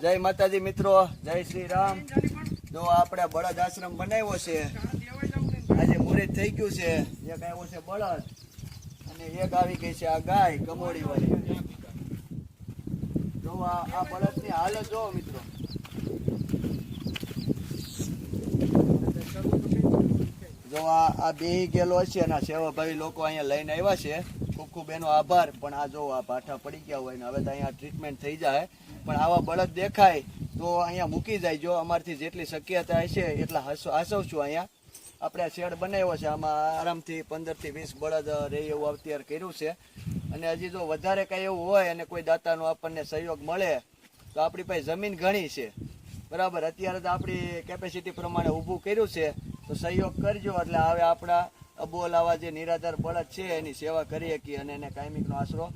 જય માતાજી મિત્રો, જય શ્રી રામ. જો આપણે બળદ આશ્રમ બનાવ્યો છે, આજે મુહૂર્ત થઈ ગયું છે. એક આવ્યો છે બળદ અને એક આવી ગઈ છે આ ગાય કમોડી વાળી જો આ બળદ બળદની હાલત જો મિત્રો. જો આ બેહી ગયેલો છે અને સેવાભાઈ લોકો અહીંયા લઈને આવ્યા છે. ખૂબ ખૂબ એનો આભાર, પણ આ જો આ ભાઠા પડી ગયા હોય ને હવે તો અહીંયા ટ્રીટમેન્ટ થઈ જાય. પણ આવા બળદ દેખાય તો અહીંયા મૂકી જાય. જો અમારથી જેટલી શક્યતા હશે એટલા હસો છું અહીંયા. આપણે આ શેડ બનાવ્યો છે. આમાં આરામથી પંદરથી વીસ બળદ રહે એવું અત્યારે કર્યું છે. અને હજી જો વધારે કાંઈ એવું હોય અને કોઈ દાતાનો આપણને સહયોગ મળે, તો આપણી પાસે જમીન ઘણી છે. બરાબર? અત્યારે તો આપણી કેપેસિટી પ્રમાણે ઊભું કર્યું છે. તો સહયોગ કરજો. એટલે હવે આપણા અબોલ આવા જે નિરાધાર બળદ છે, એની સેવા કરી શકીએ અને એને કાયમિકનો આશરો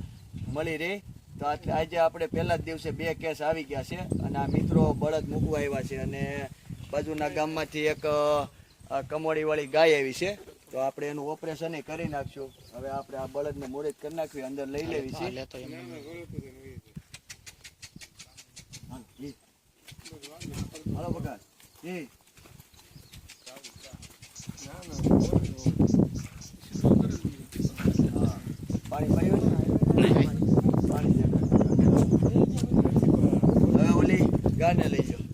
મળી રહે. તો આજે આપણે પહેલા જ દિવસે બે કેસ આવી ગયા છે અને આ મિત્રો બળદ મૂકવા આવ્યા છે અને બાજુના ગામમાંથી એક કમોડીવાળી ગાય આવી છે. તો આપણે એનું ઓપરેશન કરી નાખશું. હવે આપણે આ બળદને મોડેજ કરી નાખવી અંદર લઈ લેવી છે. હાલો ઈ. હાલો બકા ઈ. હા. પાણી પાયું છે? પાણી છે. હવે ઓલી ગાને લઈ જાઓ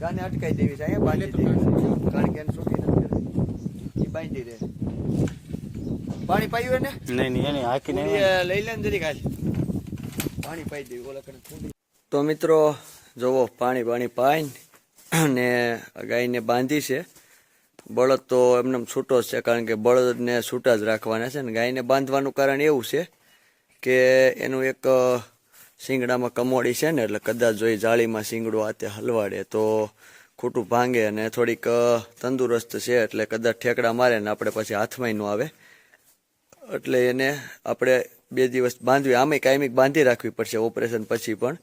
ગાને અટકાઈ દેવી છે. અહીંયા બાંધી દેવી કારણ કે એને છૂટી નથી એ બાંધી દે. પાણી પાયું એને? નહીં નહીં એને હાકી નહીં લઈ લે ને જરીક હાલ. પાણી પાઈ દેવી ઓલા કને પૂરી. તો મિત્રો જોવો પાણી પાણી પાઈને અને ગાયને બાંધી છે. બળદ તો એમને છૂટો જ છે કારણ કે બળદને છૂટા જ રાખવાના છે ને ગાયને બાંધવાનું કારણ એવું છે કે એનું એક શિંગડામાં કમોડી છે ને એટલે કદાચ જો એ જાળીમાં શિંગડું આતે હલવાડે તો ખોટું ભાંગે અને થોડીક તંદુરસ્ત છે એટલે કદાચ ઠેકડા મારે ને આપણે પછી હાથમાં ન આવે. એટલે એને આપણે બે દિવસ બાંધવી, આમે કાયમિક બાંધી રાખવી પડશે ઓપરેશન પછી પણ.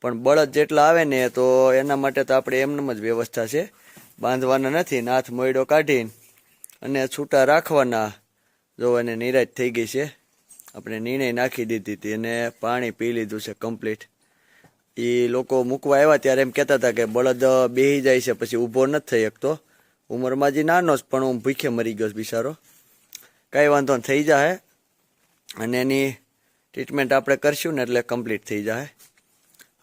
પણ બળદ જેટલા આવે ને તો એના માટે તો આપણે એમનેમ જ વ્યવસ્થા છે. બાંધવાના નથી નાથ મોયડો કાઢીને અને છૂટા રાખવાના. જો એને નિરાશ થઈ ગઈ છે, આપણે નિર્ણય નાખી દીધી હતી અને પાણી પી લીધું છે કમ્પ્લીટ એ લોકો મૂકવા આવ્યા ત્યારે એમ કહેતા હતા કે બળદ બેહી જાય છે, પછી ઊભો નથી થઈ શકતો. ઉંમરમાં જે નાનો જ, પણ હું ભૂખે મરી ગયો બિચારો. કાંઈ વાંધો થઈ જાય અને એની ટ્રીટમેન્ટ આપણે કરશું ને એટલે કમ્પ્લીટ થઈ જાય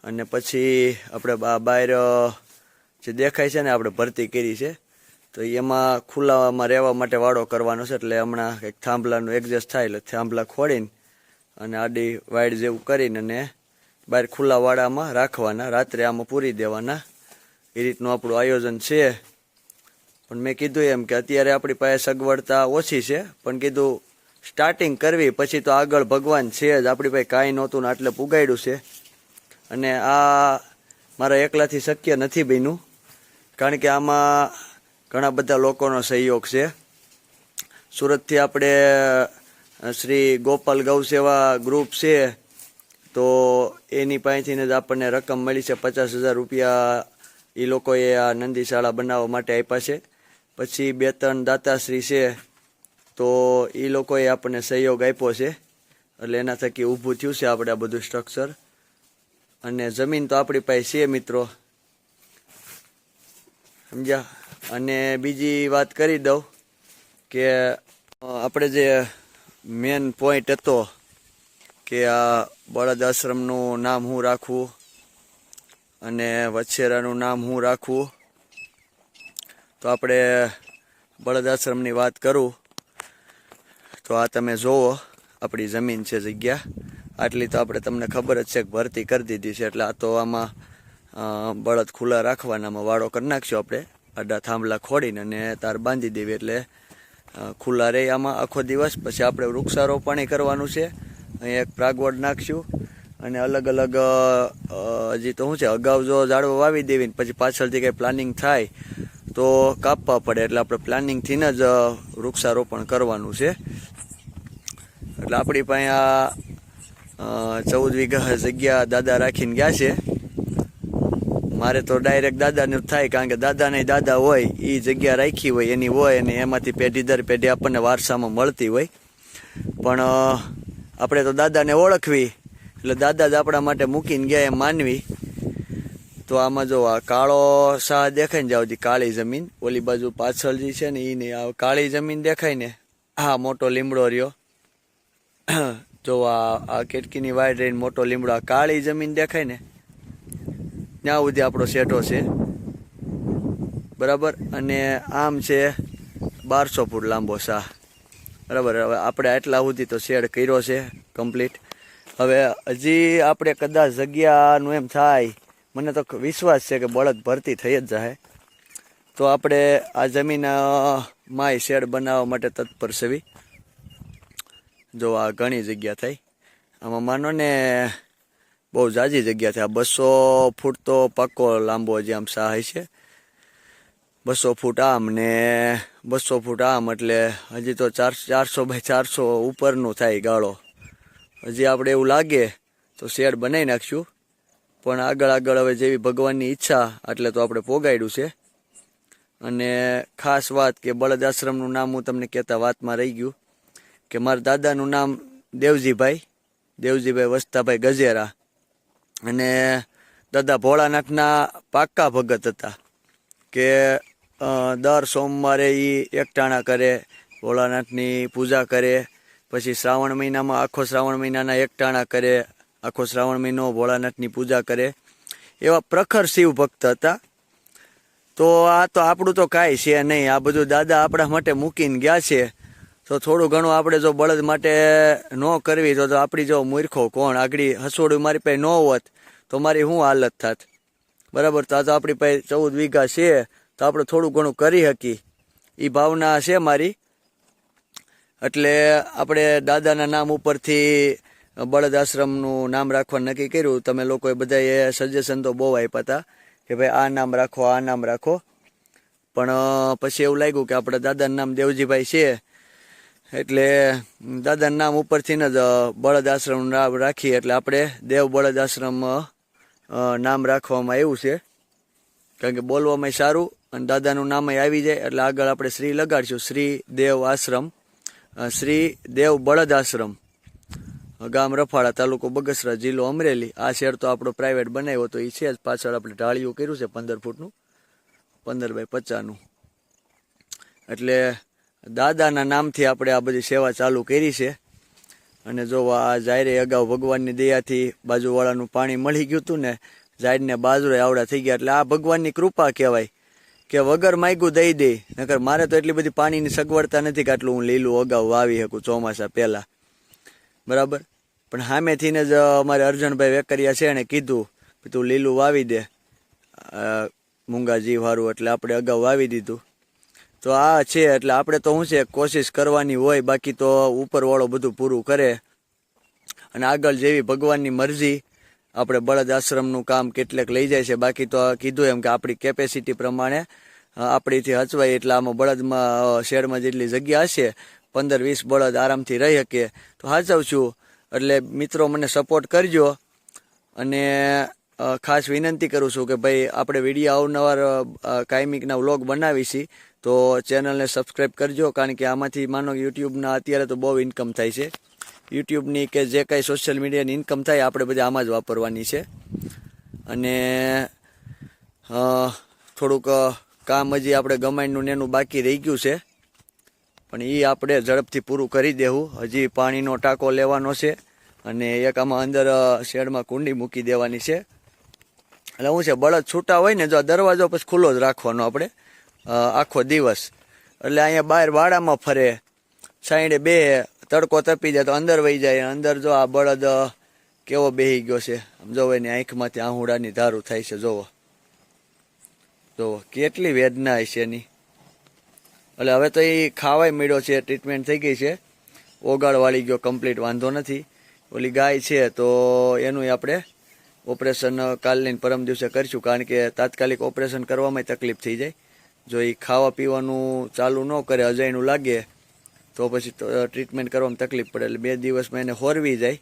અને પછી આપણે બહાર જે દેખાય છે ને આપણે ભરતી કરી છે, તો એમાં ખુલ્લામાં રહેવા માટે વાડો કરવાનો છે, એટલે હમણાં એક થાંભલાનું એડજસ્ટ થાય એટલે થાંભલા ખોડીને અને આડી વાઇડ જેવું કરીને અને બહાર ખુલ્લા વાડામાં રાખવાના, રાત્રે આમાં પૂરી દેવાના. એ રીતનું આપણું આયોજન છે. પણ મેં કીધું એમ કે અત્યારે આપણી પાસે સગવડતા ઓછી છે, પણ કીધું સ્ટાર્ટિંગ કરવી, પછી તો આગળ ભગવાન છે જ. આપણી પાસે કાંઈ નહોતું ને આટલે પુગાડ્યું છે. અને આ મારા એકલાથી શક્ય નથી બન્યું, કારણ કે આમાં ઘણા બધા લોકોનો સહયોગ છે. સુરતથી આપણે શ્રી ગોપાલ ગૌસેવા ગ્રુપ છે. તો એની પાસેથી જ આપણને રકમ મળી છે પચાસ હજાર રૂપિયા. એ લોકોએ આ નંદીશાળા બનાવવા માટે આપ્યા છે. પછી બે ત્રણ દાતાશ્રી છે, તો એ લોકોએ આપણને સહયોગ આપ્યો છે. એટલે એના થકી ઊભું થયું છે આપણે આ બધું સ્ટ્રક્ચર અને જમીન તો આપણી પાસે છે મિત્રો. સમજ્યા? અને બીજી વાત કરી દઉં કે આપણે જે મેન પોઈન્ટ હતો કે આ બળદ આશ્રમનું નામ હું રાખવું અને વછેરાનું નામ હું રાખવું તો આપણે બળદ આશ્રમની વાત કરું. તો આ તમે જોવો, આપણી જમીન છે જગ્યા. આટલી તો આપણે તમને ખબર જ છે કે ભરતી કરી દીધી છે, એટલે આ તો આમાં બળદ ખુલ્લા રાખવાનામાં વાળો કરી નાખશું આપણે. આડા થાંભલા ખોડીને અને તાર બાંધી દેવી, એટલે ખુલ્લા રહે આમાં આખો દિવસ. પછી આપણે વૃક્ષારોપણ કરવાનું છે. અહીં એક પ્રાગવડ નાખશું અને અલગ અલગ હજી તો શું છે, અગાઉ જો ઝાડવા વાવી દેવી ને પછી પાછળથી કંઈ પ્લાનિંગ થાય, તો કાપવા પડે. એટલે આપણે પ્લાનિંગથી જ વૃક્ષારોપણ કરવાનું છે. એટલે આપણી પાસે આ ચૌદ વીઘા જગ્યા દાદા રાખીને ગયા છે. મારે તો ડાયરેક્ટ દાદાને થાય, કારણ કે દાદાને દાદા હોય એ જગ્યા રાખી હોય, એની હોય, અને એમાંથી પેઢી દર પેઢી આપણને વારસામાં મળતી હોય. પણ આપણે તો દાદાને ઓળખવી. એટલે દાદા જ આપણા માટે મૂકીને ગયા એમ માનવી. તો આમાં જો આ કાળો શાહ દેખાય ને જ્યાં કાળી જમીન, ઓલી બાજુ પાછળ જે છે ને એ નહીં આ કાળી જમીન દેખાય ને, હા, મોટો લીમડો રહ્યો. જો આ કેટકીની વાડ રહીને મોટો લીમડો, આ કાળી જમીન દેખાય ને, ત્યાં સુધી આપણો શેઠો છે. બરાબર? અને આમ છે બારસો ફૂટ લાંબો શાહ. બરાબર, હવે આપણે આટલા સુધી તો શેડ કર્યો છે કમ્પ્લીટ હવે હજી આપણે કદાચ જગ્યાનું એમ થાય, મને તો વિશ્વાસ છે કે બળદ ભરતી થઈ જ જાય તો આપણે આ જમીન માય શેડ બનાવવા માટે તત્પર સેવી. જો આ ઘણી જગ્યા થઈ. આમાં માનો ને, બહુ જાજી જગ્યા થઈ આ બસો ફૂટ તો પાકો લાંબો હજી આમ સહાય છે. બસો ફૂટ આમ ને બસો ફૂટ આમ એટલે હજી તો ચાર ચારસો બાય ચારસો ઉપરનું થાય ગાળો. હજી આપણે એવું લાગે તો શેડ બનાવી નાખશું. પણ આગળ આગળ હવે જેવી ભગવાનની ઈચ્છા એટલે તો આપણે પોગાડ્યું છે. અને ખાસ વાત કે બળદ આશ્રમનું નામ હું તમને કહેતા વાતમાં રહી ગયું કે મારા દાદાનું નામ દેવજીભાઈ દેવજીભાઈ વસ્તાભાઈ ગજેરા. અને દાદા ભોળાનાથના પાક્કા ભગત હતા. કે દર સોમવારે એ એકટાણા કરે, ભોળાનાથની પૂજા કરે, પછી શ્રાવણ મહિનામાં આખો શ્રાવણ મહિનાના એકટાણા કરે, આખો શ્રાવણ મહિનો ભોળાનાથની પૂજા કરે. એવા પ્રખર શિવ ભક્ત હતા. તો આ તો આપણું તો કાંઈ છે નહીં. આ બધું દાદા આપણા માટે મૂકીને ગયા છે. તો થોડું ઘણું આપણે જો બળદ માટે ન કરવી તો આપણી જો મૂર્ખો કોણ? આગળ હસોડું મારી પાસે ન હોત તો મારી શું હાલત થાત? બરાબર? તો આ તો આપણી પાસે ચૌદ વીઘા છે. તો આપણે થોડું ઘણું કરી શકીએ એ ભાવના છે મારી. એટલે આપણે દાદાના નામ ઉપરથી બળદ આશ્રમનું નામ રાખવાનું નક્કી કર્યું. તમે લોકોએ બધાએ સજેશન તો બહુ આપ્યા હતા કે ભાઈ આ નામ રાખો, આ નામ રાખો. પણ પછી એવું લાગ્યું કે આપણે દાદાનું નામ દેવજીભાઈ છે. એટલે દાદાના નામ ઉપરથી જ બળદ આશ્રમનું નામ રાખીએ. એટલે આપણે દેવ બળદ આશ્રમ નામ રાખવામાં આવ્યું છે. કારણ કે બોલવામાં સારું અને દાદાનું નામ આવી જાય એટલે આગળ આપણે શ્રી લગાડશું. શ્રી દેવ આશ્રમ શ્રી દેવ બળદ આશ્રમ, ગામ રફાળા તાલુકો બગસરા, જિલ્લો અમરેલી. આ શેર તો આપણો પ્રાઇવેટ બનાવ્યો તો એ છે જ. પાછળ આપણે ઢાળિયું કર્યું છે પંદર ફૂટનું, પંદર બાય પચાસનું. એટલે દાદાના નામથી આપણે આ બધી સેવા ચાલુ કરી છે. અને જો આ જાયરે અગાઉ ભગવાનની દયાથી બાજુવાળાનું પાણી મળી ગયું હતું ને જાયરને બાજરો આવડા થઈ ગયા. એટલે આ ભગવાનની કૃપા કહેવાય. કે વગર માયકું દઈ દે. નકર મારે તો એટલી બધી પાણીની સગવડતા નથી કે આટલું હું લીલું અગાઉ વાવી શકું ચોમાસા પહેલા. બરાબર? પણ સામેથી જ અમારે અર્જુનભાઈ વેકરિયા છે એણે કીધું તું લીલું વાવી દે. મૂંગાજી મૂંગા જીવ એટલે આપણે અગાઉ વાવી દીધું. તો આ છે એટલે આપણે તો શું છે, કોશિશ કરવાની હોય, બાકી તો ઉપરવાળો બધું પૂરું કરે. અને આગળ જેવી ભગવાનની મરજી આપણે બળદ આશ્રમનું કામ કેટલેક લઈ જાય છે. બાકી તો કીધું એમ કે આપણી કેપેસિટી પ્રમાણે આપણીથી હચવાય એટલે આમાં બળદમાં શેડમાં જેટલી જગ્યા હશે, પંદર વીસ બળદ આરામથી રહી શકીએ તો હાચવશું એટલે મિત્રો મને સપોર્ટ કરજો. અને ખાસ વિનંતી કરું છું કે ભાઈ આપણે વીડિયો અવનવાર કાયમિકના વ્લોગ બનાવી છીએ તો ચેનલને સબસ્ક્રાઈબ કરજો. કારણ કે આમાંથી માનો યુટ્યુબના અત્યારે તો બહુ ઇન્કમ થાય છે. યુટ્યુબની કે જે કાંઈ સોશિયલ મીડિયાની ઇન્કમ થાય, આપણે બધા આમાં જ વાપરવાની છે. અને થોડુંક કામ હજી આપણે ગમાઈનું ને એનું બાકી રહી ગયું છે. પણ એ આપણે ઝડપથી પૂરું કરી દેવું. હજી પાણીનો ટાંકો લેવાનો છે અને એક આમાં અંદર શેડમાં કુંડી મૂકી દેવાની છે. એટલે શું છે, બળદ છૂટા હોય ને, જો દરવાજો પછી ખુલ્લો જ રાખવાનો આપણે આખો દિવસ. એટલે અહીંયા બહાર વાડામાં ફરે, સાઈડે બે તડકો તપી જાય તો અંદર વહી જાય. અંદર જો આ બળદ કેવો બેહી ગયો છે. આમ જોવો એની આંખમાંથી આહુડાની ધારું થાય છે, જોવો. જોવો, કેટલી વેદના હશે એની. એટલે હવે તો એ ખાવાય મળ્યો છે ટ્રીટમેન્ટ થઈ ગઈ છે. ઓગાળ વાળી ગયો કમ્પ્લીટ વાંધો નથી. ઓલી ગાય છે, તો એનું આપણે ઓપરેશન કાલની પરમ દિવસે કરીશું, કારણ કે તાત્કાલિક ઓપરેશન કરવામાં તકલીફ થઈ જાય. જો એ ખાવા પીવાનું ચાલુ ન કરે, અજાયનું લાગે તો પછી ટ્રીટમેન્ટ કરવામાં તકલીફ પડે, એટલે બે દિવસમાં એને હોરવી જાય.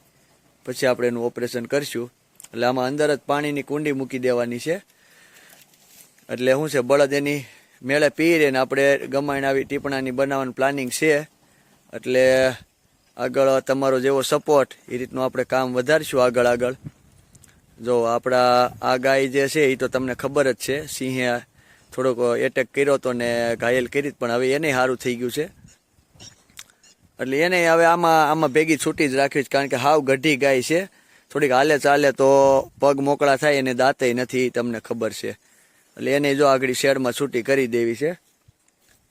પછી આપણે એનું ઓપરેશન કરીશું. એટલે આમાં અંદર જ પાણીની કુંડી મૂકી દેવાની છે. એટલે શું છે, બળદ એની મેળે પી રહે આપણે ગમાણ આવી ટીપણાની બનાવવાનું પ્લાનિંગ છે. એટલે આગળ તમારો જેવો સપોર્ટ એ રીતનું આપણે કામ વધારશું આગળ આગળ. જો આપણા આ ગાય જે છે એ તો તમને ખબર જ છે. સિંહે થોડોક એટેક કર્યો હતો ને ઘાયલ કરી પણ હવે એને સારું થઈ ગયું છે. એટલે એને હવે આમાં આમાં ભેગી છૂટી જ રાખવી છે, કારણ કે હાવ ગઢી ગાય છે. થોડીક હાલે ચાલે તો પગ મોકળા થાય એને દાંતે નથી, તમને ખબર છે. એટલે એને જો આગળ શેડમાં છૂટી કરી દેવી છે.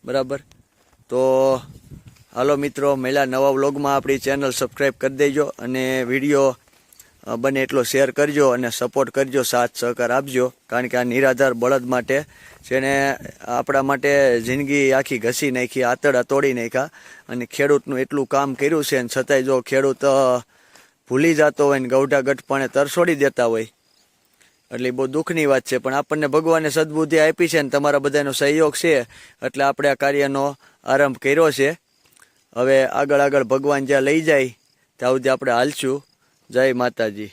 બરાબર? તો હાલો મિત્રો મહિલા નવા વ્લોગમાં આપણી ચેનલ સબસ્ક્રાઈબ કરી દેજો અને વીડિયો બને એટલો શેર કરજો અને સપોર્ટ કરજો, સાથ સહકાર આપજો, કારણ કે આ નિરાધાર બળદ માટે જેને આપણા માટે જિંદગી આખી ઘસી નાખી આતડા તોડી નાખ્યા અને ખેડૂતનું એટલું કામ કર્યું છે અને છતાંય જો ખેડૂત ભૂલી જતો હોય ને ગૌઢા ગઠપણે તરસોડી દેતા હોય, એટલે બહુ દુઃખની વાત છે. પણ આપણને ભગવાને સદબુદ્ધિ આપી છે ને તમારા બધાનો સહયોગ છે, એટલે આપણે આ કાર્યનો આરંભ કર્યો છે. હવે આગળ આગળ ભગવાન જ્યાં લઈ જાય, ત્યાં સુધી આપણે હાલશું. જય માતાજી.